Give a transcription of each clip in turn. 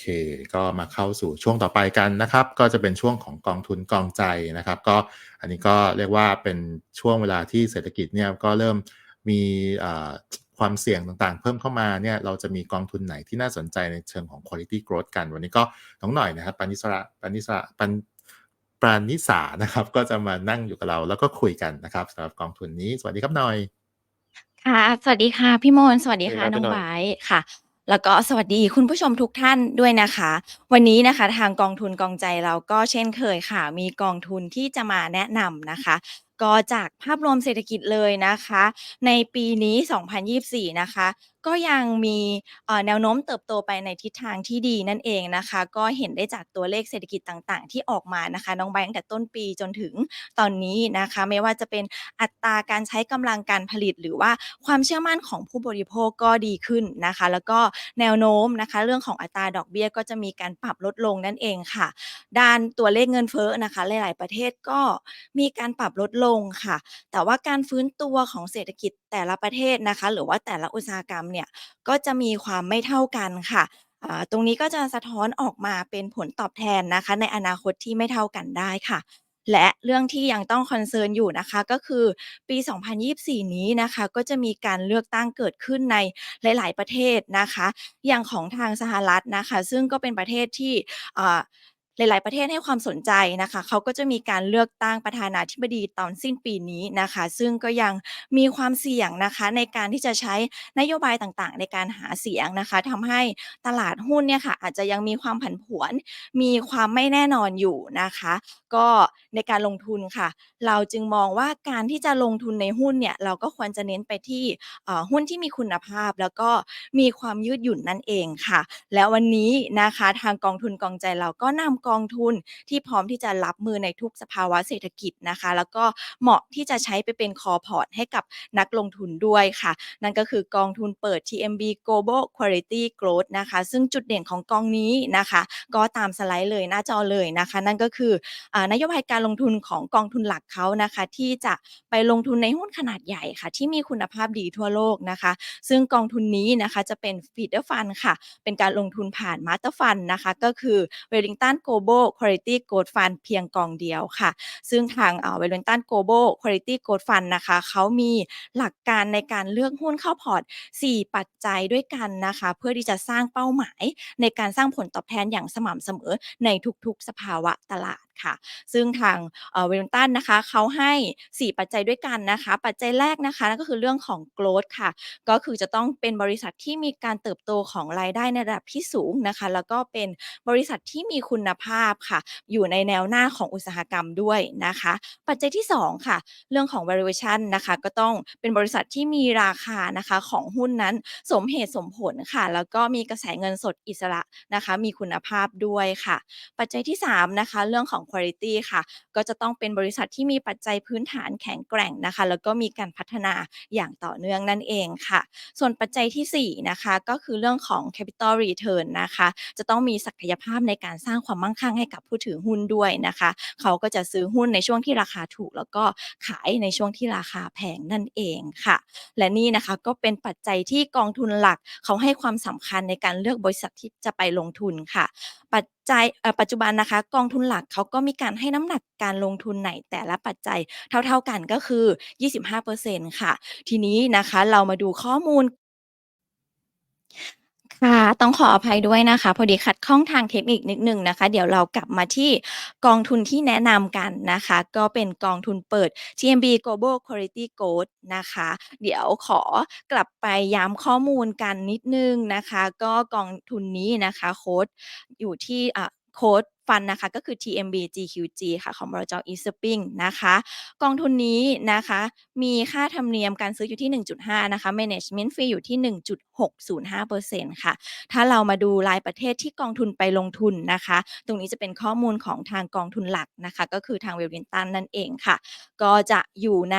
เค ก็มาเข้าสู่ช่วงต่อไปกันนะครับ ก็จะเป็นช่วงของกองทุนกองใจนะครับ ก็อันนี้ก็เรียกว่าเป็นช่วงเวลาที่เศรษฐกิจเนี่ยก็เริ่มมีความเสี่ยงต่างๆ เพิ่มเข้ามาเนี่ยเราจะมีกองทุนไหนที่น่าสนใจในเชิงของ quality growth กัน วันนี้ก็น้องหน่อยนะครับปานิสระปานิสระปันปราณิสานะครับ ก็จะมานั่งอยู่กับเราแล้วก็คุยกันนะครับสำหรับกองทุนนี้ สวัสดีครับหน่อย ค่ะ สวัสดีค่ะ พี่มนต์สวัสดีค่ะน้องไบรท์ค่ะ แล้วก็สวัสดีคุณผู้ชมทุกท่านด้วยนะคะ วันนี้นะคะทางกองทุนกองใจเราก็เช่นเคยค่ะ มีกองทุนที่จะมาแนะนำนะคะ ก็จากภาพรวมเศรษฐกิจเลยนะคะ ในปีนี้ 2024 นะคะ ก็ยังมีแนวโน้มเติบโตไปในทิศทางที่ดีนั่นเองนะคะ ก็เห็นได้จากตัวเลขเศรษฐกิจต่างๆ ที่ออกมานะคะ น้องไบตั้งแต่ต้นปีจนถึงตอนนี้นะคะ ไม่ว่าจะเป็นอัตราการใช้กำลังการผลิต หรือว่าความเชื่อมั่นของผู้บริโภคก็ดีขึ้นนะคะ แล้วก็แนวโน้มนะคะ เรื่องของอัตราดอกเบี้ยก็จะมีการปรับลดลงนั่นเองค่ะ ด้านตัวเลขเงินเฟ้อนะคะ หลาย ๆ ประเทศก็มีการปรับลดลงค่ะ แต่ว่าการฟื้นตัวของเศรษฐกิจแต่ละประเทศนะคะ หรือว่าแต่ละอุตสาหกรรมเนี่ยก็จะมีความไม่เท่ากันค่ะตรงนี้ก็จะสะท้อนออกมาเป็นผลตอบแทนนะคะ ในอนาคตที่ไม่เท่ากันได้ค่ะ และเรื่องที่ยังต้อง concern อยู่นะคะก็คือปี 2024 นี้นะคะก็จะมีการเลือกตั้งเกิดขึ้นในหลาย ๆ ประเทศนะคะ อย่างของทางสหรัฐนะคะ ซึ่งก็เป็นประเทศที่ หลาย ๆ ประเทศให้ความสนใจนะคะเขาก็จะมีการเลือกตั้งประธานาธิบดีตอนสิ้นปีนี้นะคะ ซึ่งก็ยังมีความเสี่ยงนะคะในการที่จะใช้นโยบายต่างๆ ในการหาเสียงนะคะทำให้ตลาดหุ้นเนี่ยค่ะอาจจะยังมีความผันผวน มีความไม่แน่นอนอยู่นะคะ ก็ในการลงทุนค่ะ เราจึงมองว่าการที่จะลงทุนในหุ้นเนี่ยเราก็ควรจะเน้นไปที่หุ้นที่มีคุณภาพ แล้วก็มีความยืดหยุ่นนั่นเองค่ะ แล้ววันนี้นะคะทางกองทุนกองใจเราก็นำกองทุนที่พร้อมที่จะรับมือในทุกสภาวะเศรษฐกิจนะคะ แล้วก็เหมาะที่จะใช้ไปเป็น Core Port ให้กับนักลงทุนด้วยค่ะ นั่นก็คือกองทุนเปิด TMB Global Quality Growth นะคะ ซึ่งจุดเด่นของกองนี้นะคะ ก็ตามสไลด์เลยหน้าจอเลยนะคะ นั่นก็คืออนโยบายการลงทุนของกองทุนหลักเขานะคะ ที่จะไปลงทุนในหุ้นขนาดใหญ่ค่ะ ที่มีคุณภาพดีทั่วโลกนะคะ ซึ่งกองทุนนี้นะคะจะเป็น Feeder Fund ค่ะ เป็นการลงทุนผ่าน Master Fund นนะคะ ก็คือ Wellington Global Quality Gold Fund เพียงกองเดียวค่ะ ซึ่งทางเวลเลนตัน Global Quality Gold Fund นะคะเขามีหลักการในการเลือกหุ้นเข้าพอร์ต 4 ปัจจัยด้วยกันนะคะ เพื่อที่จะสร้างเป้าหมายในการสร้างผลตอบแทนอย่างสม่ำเสมอในทุกๆสภาวะตลาดค่ะ ซึ่งทางเอ่อ Wellington นะคะเขาให้ 4 ปัจจัยด้วยกันนะคะ ปัจจัยแรกนะคะนั่นก็คือเรื่องของ Growth ค่ะ ก็คือจะต้องเป็นบริษัทที่มีการเติบโตของรายได้ในระดับที่สูงนะคะ แล้วก็เป็นบริษัทที่มีคุณภาพค่ะ อยู่ในแนวหน้าของอุตสาหกรรมด้วยนะคะ ปัจจัยที่ 2 ค่ะ เรื่องของ Valuation นะคะก็ต้องเป็นบริษัทที่มีราคานะคะของหุ้นนั้นสมเหตุสมผลค่ะ แล้วก็มีกระแสเงินสดอิสระนะคะ มีคุณภาพด้วยค่ะ ปัจจัยที่3นะคะเรื่องของ Quality ค่ะ ก็จะต้องเป็นบริษัทที่มีปัจจัยพื้นฐานแข็งแกร่งนะคะ แล้วก็มีการพัฒนาอย่างต่อเนื่องนั่นเองค่ะ ส่วนปัจจัยที่ 4 นะคะ ก็คือเรื่องของ Capital Return นะคะ จะต้องมีศักยภาพในการสร้างความมั่งคั่งให้กับผู้ถือหุ้นด้วยนะคะ เขาก็จะซื้อหุ้นในช่วงที่ราคาถูก แล้วก็ขายในช่วงที่ราคาแพงนั่นเองค่ะ และนี่นะคะก็เป็นปัจจัยที่กองทุนหลัก เขาให้ความสำคัญในการเลือกบริษัทที่จะไปลงทุนค่ะปัจจัยปัจจุบันนะคะ กองทุนหลักเขาก็มีการให้น้ำหนักการลงทุนในแต่ละปัจจัยเท่าๆกันก็คือ 25%ค่ะ ทีนี้นะคะเรามาดูข้อมูล ค่ะ ต้องขออภัยด้วยนะคะ พอดีขัดข้องทางเทคนิคนิดหนึ่งนะคะ เดี๋ยวเรากลับมาที่กองทุนที่แนะนำกันนะคะ ก็เป็นกองทุนเปิด TMB Global Quality Gold นะคะ เดี๋ยวขอกลับไปย้ำข้อมูลกันนิดหนึ่งนะคะ ก็กองทุนนี้นะคะโค้ดอยู่ที่อะโค้ด ฟันนะคะก็คือ TMB GQG ค่ะของบลจ. eSpring นะคะ กองทุนนี้นะคะมีค่าธรรมเนียมการซื้ออยู่ที่ 1.5 นะคะ Management Fee อยู่ที่ 1.605%ค่ะ ถ้าเรามาดูรายประเทศที่กองทุนไปลงทุนนะคะ ตรงนี้จะเป็นข้อมูลของทางกองทุนหลักนะคะ ก็คือทาง Wellington นั่นเองค่ะ ก็จะอยู่ใน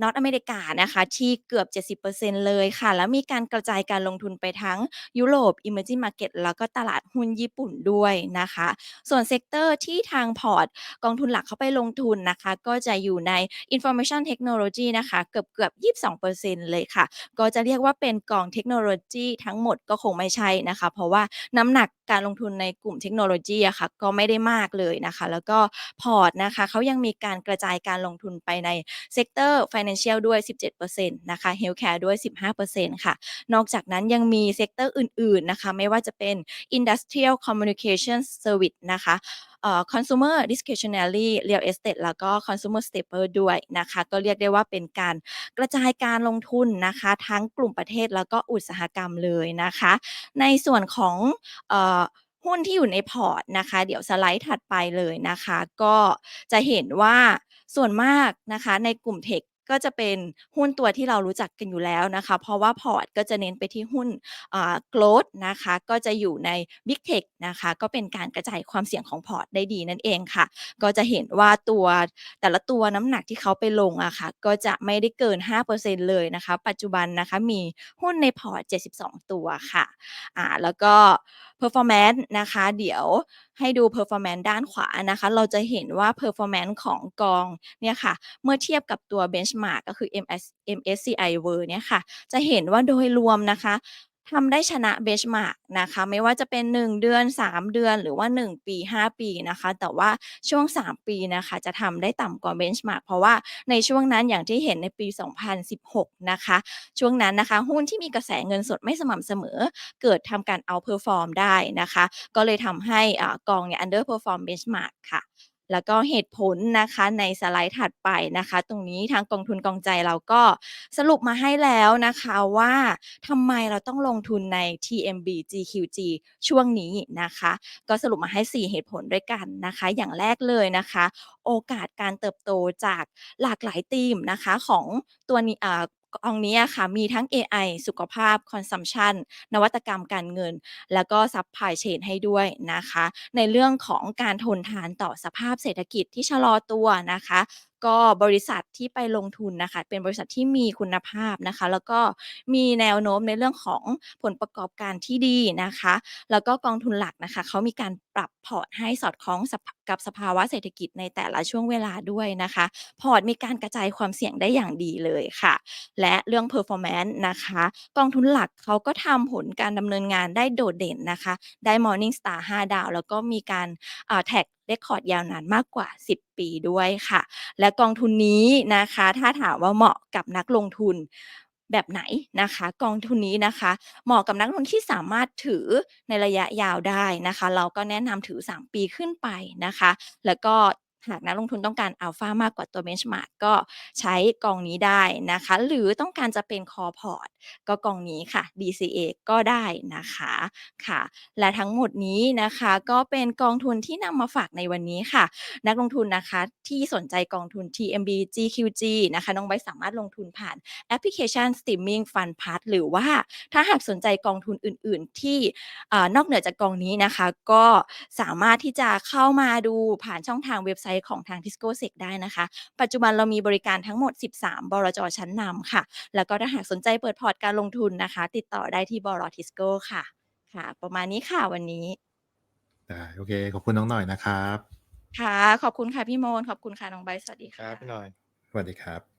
นอร์ทอเมริกานะคะที่เกือบ 70%เลยค่ะ แล้วมีการกระจายการลงทุนไปทั้งยุโรป Emerging Market แล้วก็ตลาดหุ้นญี่ปุ่นด้วยนะคะ ส่วนเซกเตอร์ที่ทางพอร์ตกองทุนหลักเข้าไปลงทุนนะคะ ก็จะอยู่ใน Information Technology นะคะเกือบๆ22%เลยค่ะ ก็จะเรียกว่าเป็นกองเทคโนโลยีทั้งหมดก็คงไม่ใช่นะคะ เพราะว่าน้ำหนักการลงทุนในกลุ่มเทคโนโลยีอะค่ะ ก็ไม่ได้มากเลยนะคะ แล้วก็พอร์ตนะคะเขายังมีการกระจายการลงทุนไปในเซกเตอร์ Financial ด้วย 17%นะคะ Healthcare ด้วย 15%ค่ะ นอกจากนั้นยังมีเซกเตอร์อื่น ๆ นะคะ ไม่ว่าจะเป็น Industrial Communication Service นะคะเอ่อ Consumer Discretionary Real Estate แล้วก็ Consumer Staple ด้วยนะคะ ก็เรียกได้ว่าเป็นการกระจายการลงทุนนะคะ ทั้งกลุ่มประเทศแล้วก็อุตสาหกรรมเลยนะคะ ในส่วนของเอ่อหุ้นที่อยู่ในพอร์ตนะคะ เดี๋ยวสไลด์ถัดไปเลยนะคะ ก็จะเห็นว่าส่วนมากนะคะในกลุ่มเทค ก็จะเป็นหุ้นตัวที่เรารู้จักกันอยู่แล้วนะคะ เพราะว่าพอร์ตก็จะเน้นไปที่หุ้นอ่า growth นะคะ ก็จะอยู่ใน Big Tech นะคะ ก็เป็นการกระจายความเสี่ยงของพอร์ตได้ดีนั่นเองค่ะ ก็จะเห็นว่าตัวแต่ละตัวน้ำหนักที่เขาไปลงอะค่ะ ก็จะไม่ได้เกิน 5%เลยนะคะ ปัจจุบันนะคะมีหุ้นในพอร์ต 72 ตัวค่ะอ่าแล้วก็ performance นะคะ เดี๋ยว ให้ดู performance ด้านขวานะคะ เราจะเห็นว่า performance ของกองเนี่ยค่ะ เมื่อเทียบกับตัว benchmark ก็คือ MS MSCI World เนี่ยค่ะ จะเห็นว่าโดยรวมนะคะ ทำได้ชนะ benchmark นะคะ ไม่ว่าจะเป็น 1 เดือน 3 เดือนหรือว่า 1 ปี 5 ปีนะคะ แต่ว่าช่วง 3 ปีนะคะ จะทำได้ต่ำกว่า benchmark เพราะว่าในช่วงนั้นอย่างที่เห็นในปี 2016 นะคะ ช่วงนั้นนะคะ หุ้นที่มีกระแสเงินสดไม่สม่ำเสมอ เกิดทำการ outperform ได้นะคะ ก็เลยทำให้อ่ากองเนี่ย underperform benchmark ค่ะ แล้วก็เหตุผลนะคะในสไลด์ถัดไปนะคะ ตรงนี้ทางกองทุนกองใจเราก็สรุปมาให้แล้วนะคะว่าทำไมเราต้องลงทุนใน TMB GQG ช่วงนี้นะคะ ก็สรุปมาให้ 4 เหตุผลด้วยกันนะคะ อย่างแรกเลยนะคะ โอกาสการเติบโตจากหลากหลายธีมนะคะของตัวนี้อ่า กองนี้อะค่ะมีทั้ง AI สุขภาพ Consumption นวัตกรรมการเงิน แล้วก็ Supply Chain ให้ด้วยนะคะ ในเรื่องของการทนทานต่อสภาพเศรษฐกิจที่ชะลอตัวนะคะ ก็บริษัทที่ไปลงทุนนะคะ เป็นบริษัทที่มีคุณภาพนะคะ แล้วก็มีแนวโน้มในเรื่องของผลประกอบการที่ดีนะคะ แล้วก็กองทุนหลักนะคะเขามีการปรับพอร์ตให้สอดคล้องกับสภาวะเศรษฐกิจในแต่ละช่วงเวลาด้วยนะคะ พอร์ตมีการกระจายความเสี่ยงได้อย่างดีเลยค่ะ และเรื่อง performance นะคะ กองทุนหลักเขาก็ทำผลการดำเนินงานได้โดดเด่นนะคะ ได้ Morningstar 5 ดาว แล้วก็มีการแท็ก เรคคอร์ดยาวนานมากกว่า 10 ปีด้วยค่ะ และกองทุนนี้นะคะ ถ้าถามว่าเหมาะกับนักลงทุนแบบไหนนะคะ กองทุนนี้นะคะ เหมาะกับนักลงทุนที่สามารถถือในระยะยาวได้นะคะ เราก็แนะนำถือ 3 ปีขึ้นไปนะคะ แล้วก็ หากนักลงทุนต้องการอัลฟามากกว่าตัว benchmark ก็ใช้กองนี้ได้นะคะ หรือต้องการจะเป็น core port ก็กองนี้ค่ะ DCA ก็ได้นะคะค่ะ และทั้งหมดนี้นะคะก็เป็นกองทุนที่นำมาฝากในวันนี้ค่ะ นักลงทุนนะคะที่สนใจกองทุน TMB GQG นะคะน้องไบร์ทสามารถลงทุนผ่านแอปพลิเคชัน Streaming Fund Pass หรือว่าถ้าหากสนใจกองทุนอื่น ๆ ที่อนอกเหนือจากกองนี้นะคะ ก็สามารถที่จะเข้ามาดูผ่านช่องทางเว็บไซต์ของทาง Tisco Sec ได้นะคะ ปัจจุบันเรามีบริการทั้งหมด 13 บลจ.ชั้นนำค่ะ แล้วก็ถ้าหากสนใจเปิดพอร์ตการลงทุนนะคะ ติดต่อได้ที่บล Tisco ค่ะ ค่ะ ประมาณนี้ค่ะวันนี้ได้โอเค ขอบคุณน้องหน่อยนะครับ ค่ะ ขอบคุณค่ะพี่โมนขอบคุณค่ะน้องไบร์ทสวัสดีครัค่ะบพี่หน่อยสวัสดีครับ